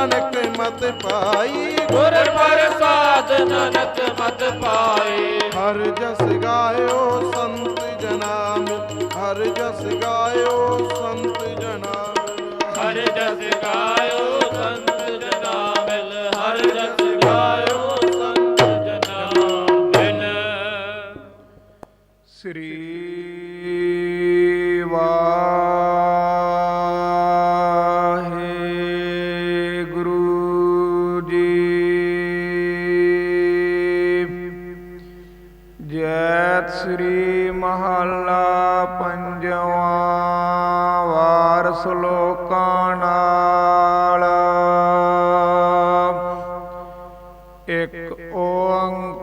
ਨਾਨਕ ਮਤ ਪਾਈ। ਗੁਰ ਪ੍ਰਸਾਦ ਨਾਨਕ ਮਤ ਪਾਏ ਹਰ ਜਸ ਗਾਇਓ ਸੰਤ ਜਨਾ ਮਿਲ ਹਰ ਜਸ ਗਾਇਓ ਸੰਤ ਜਨਾ ਮਿਲ ਹਰ ਜਸ ਗਾਇਓ ਸੰਤ ਜਨਾ ਮਿਲ ਹਰ ਜਸ ਗਾਇਓ ਸੰਤ ਜਨਾ ਮਿਲ ਸ੍ਰੀ ਸ੍ਰੀ ਮਹੱਲਾ ਪੰਜਵਾਂ ਵਾਰ ਸ਼ਲੋਕਾਂ ਨਾਲ। ਇੱਕ ਓੰਕਾਰ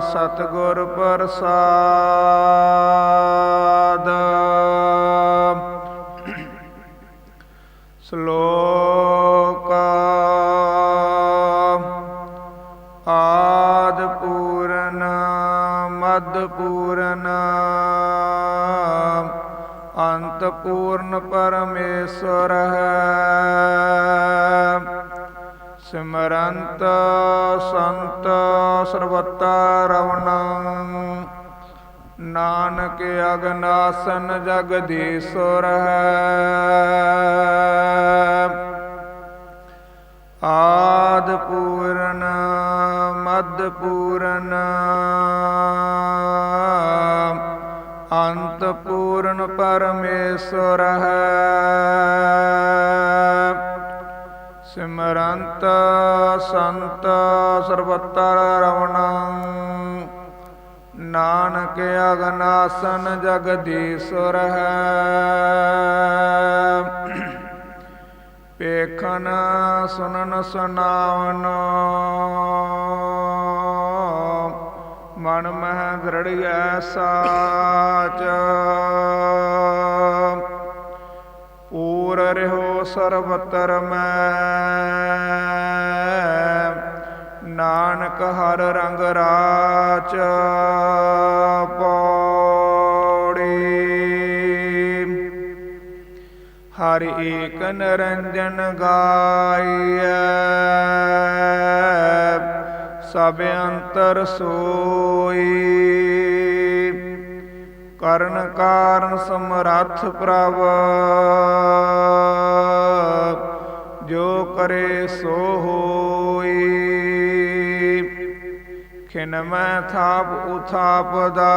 ਸਤਿਗੁਰ ਪ੍ਰਸਾਦ ਆਦ ਪੂਰਨ ਮਦ ਪੂਰਨ ਅੰਤ ਪੂਰਨ ਪਰਮੇਸ਼ਰ ਹੈ। ਸਿਮਰੰਤ ਸੰਤ ਸਰਬਤਾ ਰਵਣੰ, ਨਾਨਕ ਅਗਨਾਸਨ ਜਗਦੀਸ਼ਵਰ ਹੈ। ਆਦ ਪੂਰਨ ਮਦ ਪੂਰਨ ਅੰਤ ਪੂਰਨ ਪਰਮੇਸ਼ਰ ਹੈ। ਸਿਮਰੰਤ ਸੰਤ ਸਰਬਤਰ ਰਵਣੰ ਨਾਨਕ ਅਗਨਾਸਨ ਜਗਦੀਸ਼ਵਰ ਹੈ। ਪੇਖਨ ਸੁਨਨ ਸੁਨਾਵਨ। ਮਨ ਮਹਿ ਦ੍ਰਿੜਿਐ ਸਾਚ। ਪੂਰ ਰਹਿਓ ਸਰਬਤਰ ਮੈਂ। ਨਾਨਕ ਹਰ ਰੰਗ ਰਾਚ। ਹਰ ਏਕ ਨਰੰਜਨ ਗਾਇਐ ਸਭ ਅੰਤਰ ਸੋਈ। ਕਰਨ ਕਾਰਨ ਸਮਰੱਥ ਪ੍ਰਭ। ਜੋ ਕਰੇ ਸੋ ਹੋਈ। ਖਿਨ ਮੈਂ ਥਾਪ ਉਥਾਪ ਦਾ